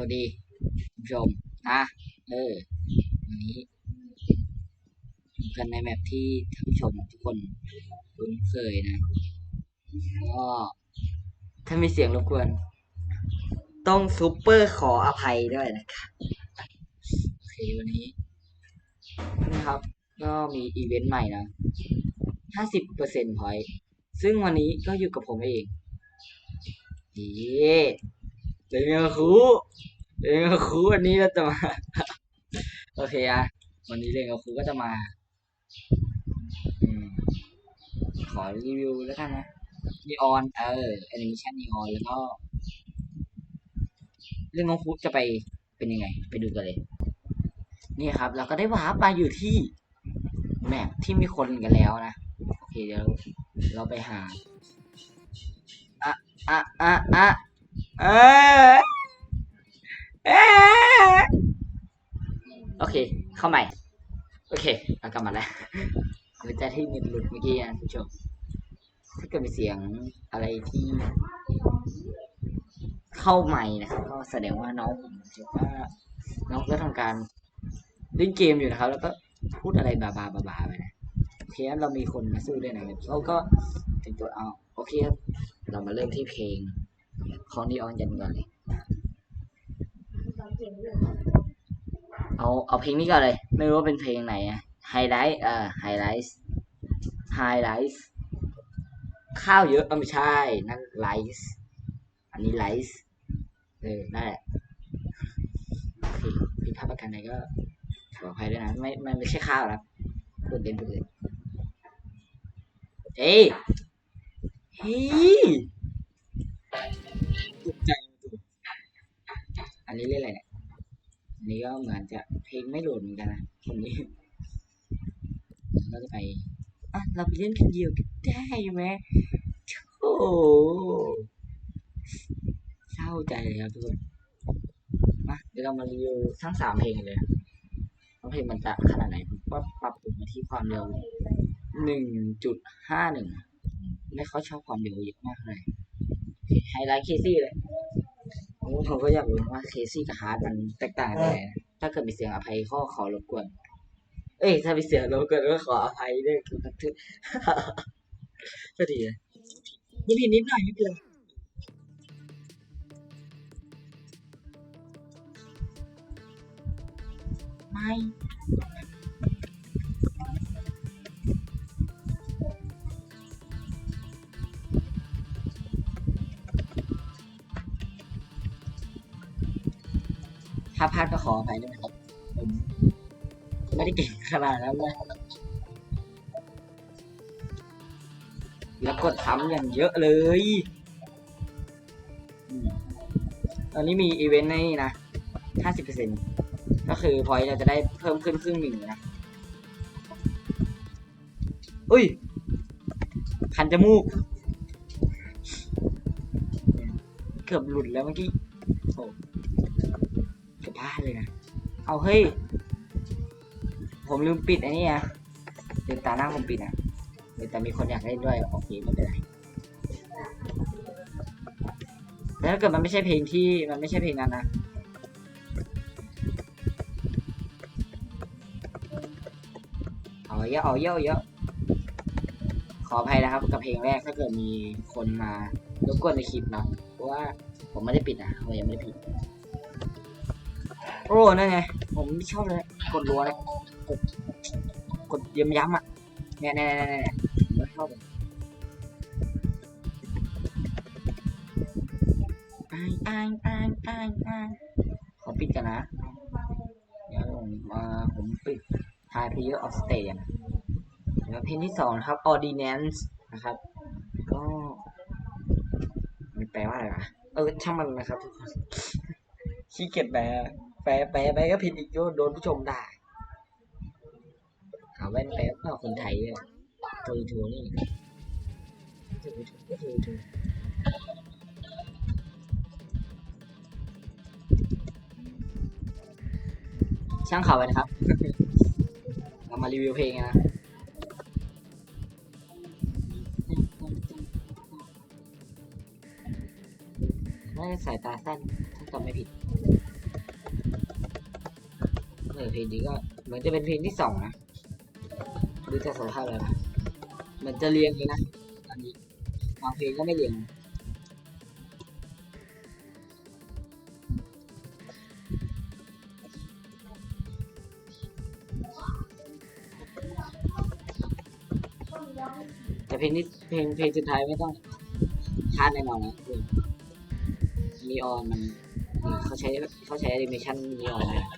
วัสดีคุณผู้ชมนะเออวันนี้กันในแมปที่ท่านผู้ชมทุกคนคุ้นเคยนะก็ถ้ามีเสียงรบกวน ต้องซูเปอร์ขออภัยด้วยนะครับโอเควันนี้นะครับ ก็มีอีเวนต์ใหม่นะห้าสิบเปอร์เซ็นต์พอยซึ่งวันนี้ก็อยู่กับผมเองเย้ เจอเงาคูเจอเงาคูวันนี้เราจะมา โอเคอะวันนี้เรงเงาคูก็จะมาอขอรีวิวแล้วกันนะนีออนเออแอนิเมชันนีออนแล้วก็ เรื่องของคุจะไปเป็นยังไง ไปดูกันเลย นี่ครับ เราก็ได้วาร์ปมาอยู่ที่แมปที่มีคนกันแล้วนะโอเคเดี๋ยวเราไปหาอะอะอะอะ เอะเอะโอเค เข้าใหม่ โอเคเรากลับมาแล้วหลังจากที่เน็ตหลุดเมื่อกี้นะผู้ชมถ้าเกิดมีเสียงอะไรที่ เข้าใหม่นะครับ ก็แสดงว่าน้องผมถือว่าน้องก็ทำการเล่นเกมอยู่นะครับ แล้วก็พูดอะไรบาบาบาบาไปนะโอเคงั้นเรามีคนมาสู้ด้วยนะครับเราก็ถึงตัวเอาโอเคครับ เรามาเริ่มที่เพลง ของนีออนกันก่อนเลยเอาเอาเพลงนี้ก่อนเลย ไม่รู้ว่าเป็นเพลงไหนอะไฮไลท์เอ่อไฮไลท์ไฮไลท์ข้าวเยอะเออไม่ใช่ นั่นไลท์อันนี้ไลท์เออนั่นแหละโอเคผิดพลาดประการใดก็ขออภัยด้วยนะไม่ไม่ไม่ใช่ข้าวครับพูดเล่นพูดเล่นเอ้ยเฮ้ ยตกใจอันนี้เล่นอะไรเนี่ยอันนี้ก็เหมือนจะเพลงไม่โหลดเหมือนกันนะคนนี้เราจะไปอะเราไปเล่นคนเดียวก็ได้ไหมโอ้เศร้าใจเลยครับทุกคนมาเดี๋ยวเรามารีวิวทั้งสามเพลงกันเลยนะว่าเพลงมันจะขนาดไหนผมก็ปรับปรุงมาที่ความเร็วหนึ่งจุดห้าหนึ่งไม่ค่อยชอบความเร็วเยอะมากเลย ไฮไลท์เคซี่เลยผมผมก็อยากรู้ว่าเคซี่กับฮาร์ดมันแตกต่างกันยังไงนะถ้าเกิดมีเสียงอภัยข้อขอรบกวน เอ้ย ถ้ามีเสียงรบกวนก็ขออภัยด้วยคือมันทึก ก็ดีนะไม่ผิดนิดหน่อยไม่เป็นไรไม่ ถ้าพลาดก็ขออภัยด้วยนะครับผมไม่ได้เก่งขนาดนั้นนะแล้วกดทำอย่างเยอะเลยอืมตอนนี้มีอีเวนต์ในนี่นะ50%ก็คือพอยเราจะได้เพิ่มขึ้นครึ่งหนึ่งนะ อุ้ย คันจมูก เกือบหลุดแล้วเมื่อกี้ บพลาดเลยนะ เอาเฮ้ย ผมลืมปิดไอ้นี่อะลืมตาหน้าผมปิดอะแต่มีคนอยากเล่นด้วยโอเคไม่เป็นไรแต่ถ้าเกิดมันไม่ใช่เพลงที่มันไม่ใช่เพลงนั้นนะเอาเยอะเอาเยอะเยอะขออภัยนะครับกับเพลงแรกถ้าเกิดมีคนมารบกวนในคลิปเนะเพราะว่าผมไม่ได้ปิดนะผมยังไม่ได้ปิด โอ้นั่นไง ผมไม่ชอบเลย กดรัวเลย กด กดย้ำย้ำอะเนี่ยเนี่ยเนี่ยเนี่ยไม่ชอบเลยอ้ายอ้ายอ้ายอ้ายอ้ายขอปิดกันนะเดี๋ยวผมมาผมปิด Thai Player of State นะแล้วเพลงที่สองครับ Ordinance นะครับ ก็มันแปลว่าอะไรวะเออช่างมันนะครับทุกคนขี้เกียจแปล ปลแปลไปก็ผิดอีกโยโดนผู้ชมด่าหาแว่นแปลก็คนไทยเนี่ยทูทูนี่ทูทูก็ทูทูช่างเขาวไปนะครับ เรามารีวิวเพลงนนะน่าจะสายตาสั้นถ้าจำไม่ผิด พลงนี้ก็เหมือนจะเป็นเพลงที่สองนะดูจากสภาพแล้วนะเหมือนจะเรียงเลยนะอันนี้บางเพลงก็ไม่เรียงแต่เพลงนี้เพลงเพลงสุดท้ายไม่ต้องคาดแน่นอนนะคือนีออนมันเขาใช้เขาใช้แอนิเมชันนีออนเล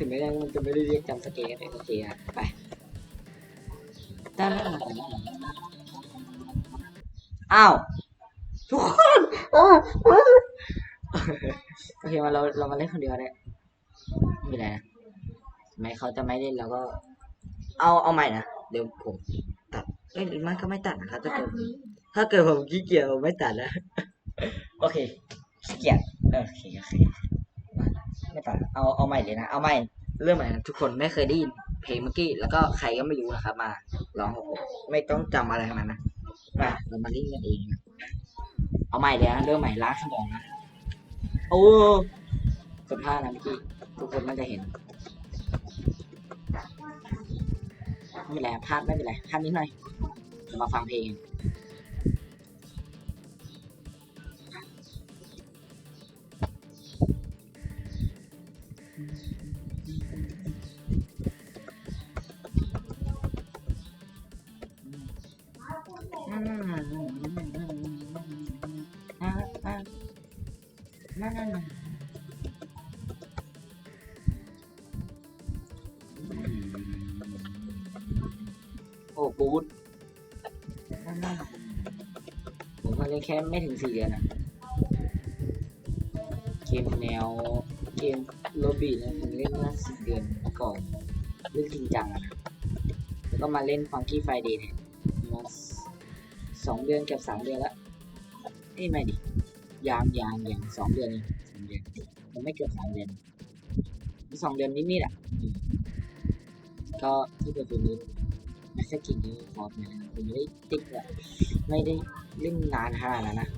ถึงไม่ได้มันจะไม่ได้เรียกจำสเกตโอเคอะไปด้านอ้าวทุกคนโอเคมาเราเรามาเล่นคนเดียวได้ไม่เป็นไรนะไม่เขาจะไม่เล่นแล้วก็ เอาเอาใหม่นะเดี๋ยวผมตัดเอ้ยมันก็ไม่ตัดนะครับถ้าเกิดถ้าเกิดผมขี้เกียจผมไม่ตัดนะโอเคขี้เกียจโอเคโอเค ไม่ตัดเอาเอาใหม่เลยนะ เอาใหม่เรื่องใหม่นะทุกคนไม่เคยได้ยินเพลงเมื่อกี้แล้วก็ใครก็ไม่รู้นะครับ มาร้องไม่ต้องจำอะไรทั้งนั้นนะมาเรามาเล่นกันเองนะเอาใหม่เลยนะเรื่องใหม่ล้างสมองนะโอ้สุดท้ายนะเมื่อกี้ทุกคนมันจะเห็นไม่เป็นไรพลาดไม่เป็นไรพลาดนิดหน่อยมาฟังเพลง โอ้ปูดผมมาเล่นแค่ไม่ถึงสี่เดือนนะเกมแนวเกมโรบีนะผมเล่นมาสิบเดือนก่อนเล่นจริงจังอะแล้วก็มาเล่นฟังกี้ไฟเดย์เนี่ยมาสองเดือนเกือบสามเดือนล้วเอ้ยไม่ดิ ยางยางยางสองเดือนเองสองเดือนมันไม่เกือบสามเดือนสองเดือนนิดๆอะก็ที่เป็นตัวนี้ไม่ใช่กินนี้ฟอร์มนะผมไม่ได้ติ๊กแบบไม่ได้เล่นนานขนาดนั้นนะ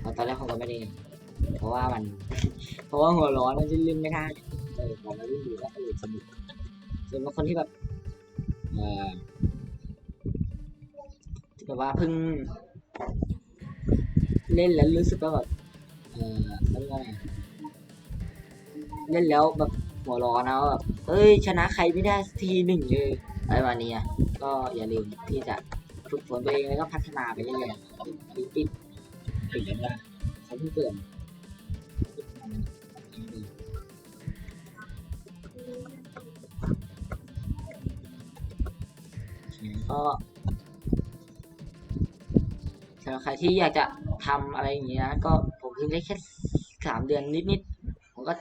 เพราตอนแรกผมก็ไม่ได้ เพราะว่ามัน เพราะว่าหัวร้อนมันจะเล่นไม่ได้เออพอมาเล่นดูก็เออสนุกส่วนบางคนที่แบบเออที่แบบว่าเพิ่ง เล่นแล้วรู้สึกว่าแบบเออเขาเรียกว่าไงเล่นแล้วแบบหัวร้อนนะแบบเอ้ยชนะใครไม่ได้ทีหนึ่งเลยอะไรประมาณนี้อะก็อย่าลืมที่จะฝึกฝนตัวเองแล้วก็พัฒนาไปเรื่อยๆติดติดติดนว่าเขาเพิ่งเกิดก็สำหรับใครที่อยากจะ ทำอะไรอย่างนี้นะก็ผมเพิ่งได้แค่สามเดือนนิดๆผมก็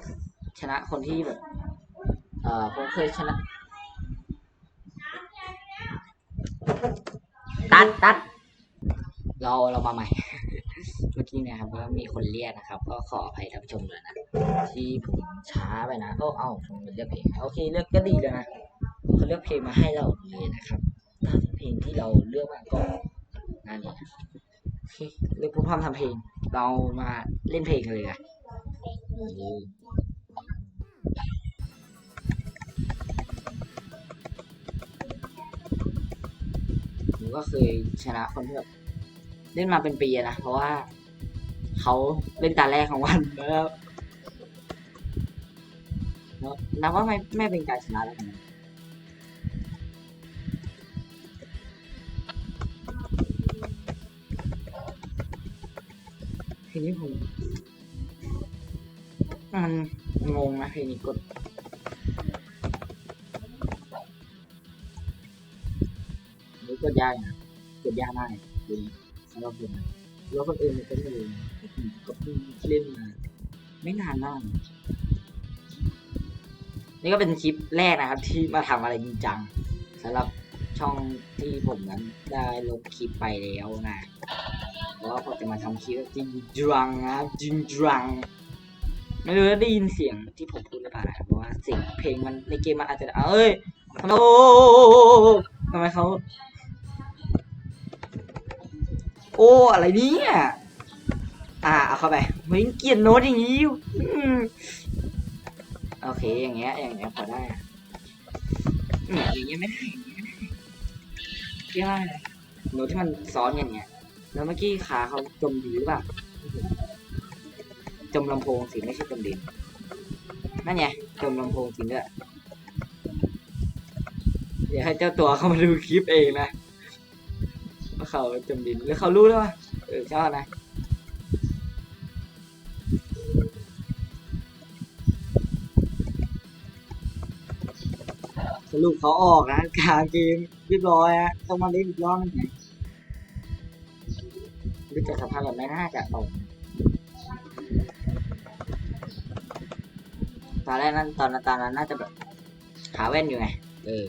ชนะคนที่แบบเอ่อผมเคยชนะตัดตัดเราเรามาใหม่ เมื่อกี้เนะครับว่ามีคนเรียกนะครับ ก็ขออภัยท่านผู้ชมด้วยนะ ที่ผมช้าไปนะก็เอ้าผมเลือกเพลงโอเคเลือกก็ดีแล้วนะเขาเลือกเพลงมาให้เราเลยนะครับเพลงที่เราเลือกมาก่อนนั่นเอง เลือกผู้พร้อมทำเพลง เรามาเล่นเพลงกันเลยอะผมก็เคยชนะคนที่แบบเล่นมาเป็นปีนะ เพราะว่าเขาเล่นตาแรกของวันแล้วแล้วนับว่าไม่ไม่เป็นการชนะแล้วกันนะ นี้ผมมันงงนะเพลงนี้กดนี่กดยากนะกดยากมากเลยคุณสำหรับผมแล้วคนอื่นมันก็ไม่รู้นะผมก็เพิ่งเล่นมาไม่นานมากนี่ก็เป็นคลิปแรกนะครับ ที่มาทำอะไรจริงจังสำหรับช่องที่ผมนั้นได้ลบคลิปไปแล้วนะ แล้วก็จะมาทำคลิปจริงจังนะจริงจังไม่รู้ว่าได้ยินเสียงที่ผมพูดหรือเปล่านะเพราะว่าเสียงเพลงมันในเกมมันอาจจะเอ้ยทำไมโอ้ทำไมเขาโอ้อะไรเนี่ยอ่าเอาเข้าไปเฮ้ยเกียดโน้ตอย่างนี้อืมโอเคอย่างเงี้ยอย่างเงี้ยพอได้อะเนี่ยอย่างเงี้ยไม่ได้ไม่ได้ไม่ได้โน้ตที่มันซ้อนอย่างเงี้ย แล้วเมื่อกี้ขาเขาจมอยู่หรือเปล่าจมลำโพงสิไม่ใช่จมดินนั่นไงจมลำโพงจริงด้วยเดี๋ยวให้เจ้าตัวเขามาดูคลิปเองนะว่าเขาจมดินหรือเขารู้แล้ววะเออชอบนะสรุปเขาออกนะกลางเกมเรียบร้อยฮะต้องมาเล่นอีกรอบนึง ไงดูจากสภาพแบบไม่น่าจะออกตอนแรกนั้นตอนนั้นตอนนั้นน่าจะแบบหาแว่นอยู่ไง เออ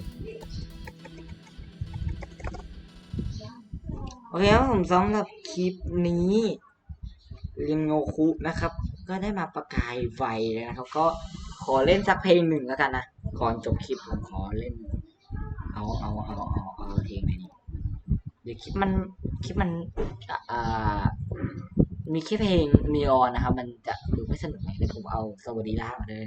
โอเคครับผมสำหรับคลิปนี้เรียนโงคุนะครับ ก็ได้มาประกายไฟเลยนะครับ ก็ขอเล่นสักเพลงหนึ่งแล้วกันนะ ก่อนจบคลิปผมขอเล่น เอาเอาเอาเอาเอาเพลงไหนดีเดี๋ยวคลิปมัน คลิปมันอ่ามีแค่เพลงนีออนนะครับ มันจะดูไม่สนุกไงเลยผมเอาสวัสดีล่ามาเลย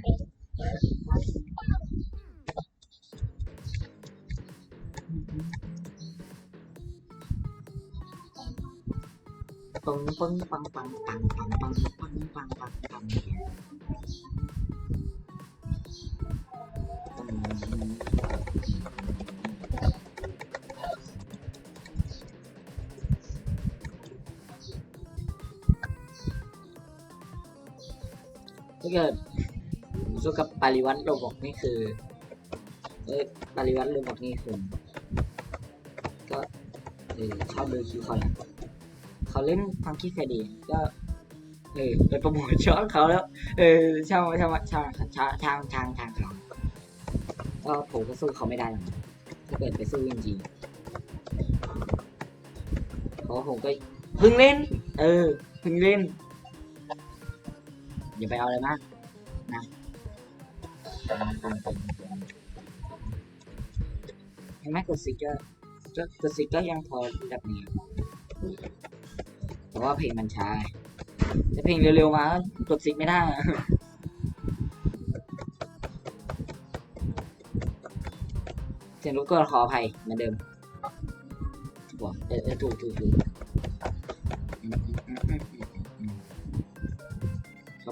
ปังปังปังปังปังปังปังปังปังปังปัง ถ้าเกิดสู้กับปาริวัตโรบอกนี่คือเออปาริวัตโรบอกนี่คือก็เออชอบดูคิวเขาแหละเขาเล่นฟังกี้แฟดีก็เออไปโปรโมทช่องเขาแล้ว เออช่างช่างช่างช่างช่างช่างช่างเขาก็ผมก็สู้เขาไม่ได้หรอกถ้าเกิดไปสู้จริงๆเพราะผมก็เพิ่งเล่น เออเพิ่งเล่น อย่าไปเอาอะไรมากนะเห็นไหมกดซิกเกอร์ก็กดซิกเกอร์ยังพอแบบนี้แต่ว่าเพลงมันช้าแต่เพลงเร็วๆมากดซิกไม่ได้เสียงรบกวนขออภัยเหมือนเดิมบอกเออเออถูกถูกถูก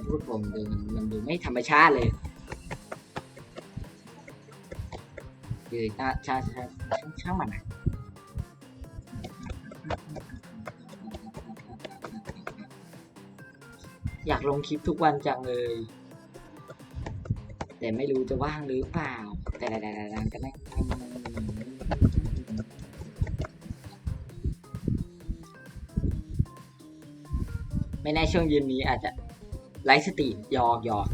พูดผมดูมันมันดูไม่ธรรมชาติเลยคือช่างช่างช่างช่างมันอะอยากลงคลิปทุกวันจังเลย แต่ไม่รู้จะว่างหรือเปล่า แต่แต่แต่แต่ก็ไม่ไม่แน่ช่วงเย็นนี้อาจจะ ไลฟ์สตรีมยอกยอก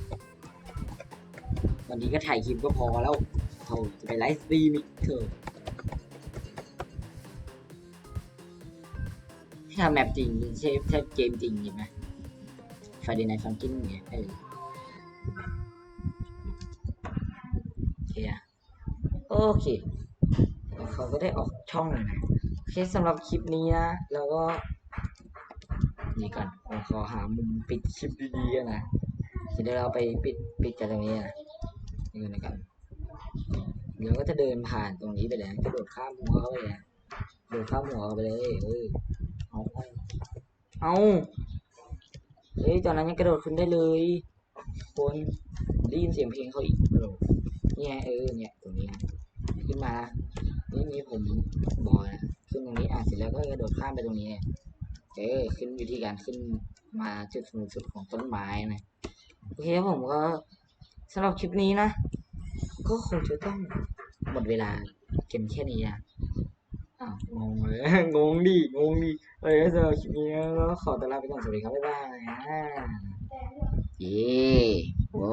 วันนี้ก็ถ่ายคลิปก็พอแล้วโธ่จะไปไลฟ์สตรีมอีกเถอะถ้าแมปจริงใช่ใช่เกมจริงใช่ไหมฟาเดนายฟังกิ้งเนี่ยเออโอเคอะโอเคเขาก็ได้ออกช่องเลยนะโอเคสำหรับคลิปนี้นะ แล้วก็ นี่ก่อนผมขอหามุมปิดคลิปดีๆนะเดี๋ยวเราไปปิดปิดจากตรงนี้นะนี่ก่อนนะครับเดี๋ยวก็จะเดินผ่านตรงนี้ไปเลยกระโดดข้ามหัวเขาไปเลยโดดข้ามหัวเขาไปเลยเออเอาเอาเอเฮ้ยตอนนั้นยังกระโดดขึ้นได้เลย คนได้ยินเสียงเพลงเขาอีกกระโดดเนี่ยเออเนี่ยตรงนี้ขึ้นมานี่นี่ผมบอกนะขึ้นตรงนี้อะเสร็จแล้วก็กระโดดข้ามไปตรงนี้ เออขึ้นวิธีการขึ้นมาจุดสูงสุดของต้นไม้นะโอเคผมก็สำหรับคลิปนี้นะ ก็คงจะต้องหมดเวลาเกมแค่นี้นะอ้าวงงเลยงงดิงงดิเอ้ยสำหรับคลิปนี้ก็ขอตัวลาไปก่อนสวัสดีครับบ๊ายบายอ่าเย่โว้